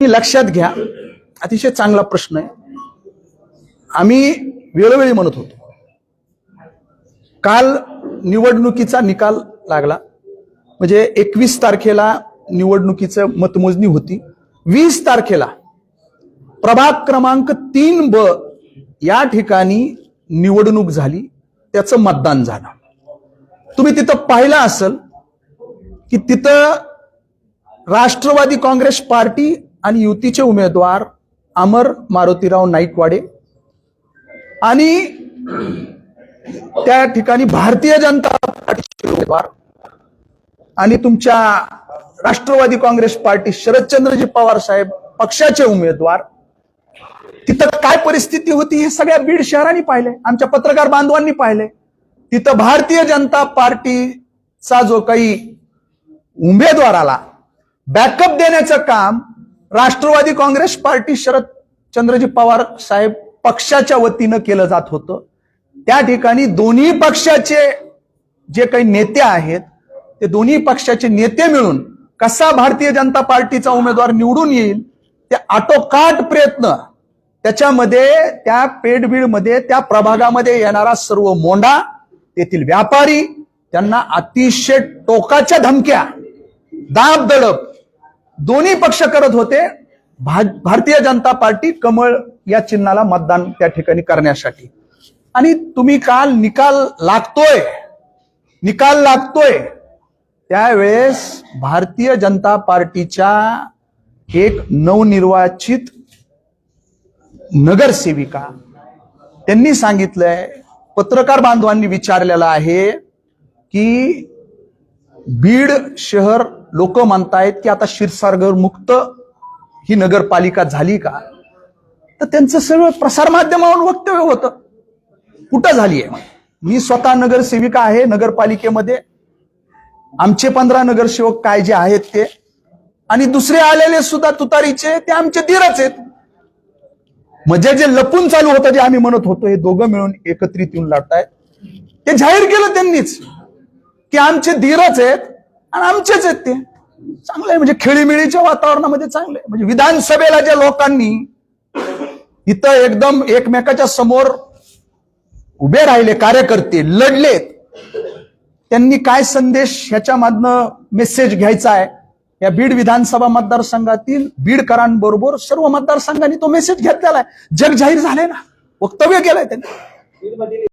लक्षात घ्या. अतिशय चांगला प्रश्न आहे. आम्ही वेळोवेळी म्हणत होतो. काल निवडणुकीचा निकाल लागला. म्हणजे एकवीस तारखेला निवडणुकीचं मतमोजणी होती. वीस तारखेला प्रभाग क्रमांक तीन ब या ठिकाणी निवडणूक झाली. त्याचं मतदान झालं. तुम्ही तिथं पाहिलं असेल की तिथं राष्ट्रवादी काँग्रेस पार्टी आणि युतीचे उमेदवार अमर मारुतीराव नाईकवाडे आणि त्या ठिकाणी भारतीय जनता पार्टीचे उमेदवार आणि तुमच्या राष्ट्रवादी काँग्रेस पार्टी शरदचंद्रजी पवार साहेब पक्षाचे उमेदवार. तिथं काय परिस्थिती होती हे सगळ्या बीड शहरांनी पाहिले आमच्या पत्रकार बांधवांनी पाहिले तिथं भारतीय जनता पार्टीचा जो काही उमेदवार आला बॅकअप देण्याचं काम राष्ट्रवादी काँग्रेस पार्टी शरद चंद्रजी पवार साहेब पक्षाच्या वतीनं केलं जात होतं. त्या ठिकाणी दोन्ही पक्षाचे जे काही नेते आहेत ते दोन्ही पक्षाचे नेते मिळून कसा भारतीय जनता पार्टीचा उमेदवार निवडून येईल ते आटोकाट प्रयत्न त्याच्यामध्ये त्या पेडबीडमध्ये त्या प्रभागामध्ये येणारा सर्व मोंडा तेथील व्यापारी त्यांना अतिशय टोकाच्या धमक्या दाब दडप दोन्ही पक्ष करत होते. भा- भारतीय जनता पार्टी कमळ या चिन्हाला मतदान त्या ठिकाणी करण्यासाठी. आणि तुम्ही काल निकाल लागतोय. निकाल लागतोय. त्यावेळेस भारतीय जनता पार्टीच्या एक नवनिर्वाचित नगरसेविका त्यांनी सांगितलंय पत्रकार बांधवांनी विचारलेलं आहे की बीड शहर लोक म्हणतायत की आता क्षीरसागर मुक्त ही नगरपालिका झाली का? तर त्यांचं सगळं प्रसारमाध्यमावर वक्तव्य होतं. कुठं झाली आहे मी स्वतः नगरसेविका आहे नगरपालिकेमध्ये. आमचे पंधरा नगरसेवक काय जे आहेत ते. आणि दुसरे आलेले सुद्धा तुतारीचे ते आमचे धीरच आहेत. म्हणजे जे लपून चालू होतं जे आम्ही म्हणत होतो हे दोघं मिळून एकत्रित येऊन लढतायत. ते जाहीर केलं त्यांनीच की आमचे धीरच आहेत आणि आमचेच आहेत ते. चांगलं आहे म्हणजे खेळीमेळीच्या वातावरणामध्ये चांगलं आहे म्हणजे विधानसभेला ज्या लोकांनी इथं एकदम एकमेकाच्या समोर उभे राहिले कार्यकर्ते लढलेत त्यांनी काय संदेश ह्याच्यामधनं मेसेज घ्यायचा आहे? या बीड विधानसभा मतदारसंघातील बीडकरांबरोबर सर्व मतदारसंघांनी तो मेसेज घेतलेला आहे. जग जाहीर झाले ना. वक्तव्य केलंय त्यांनी.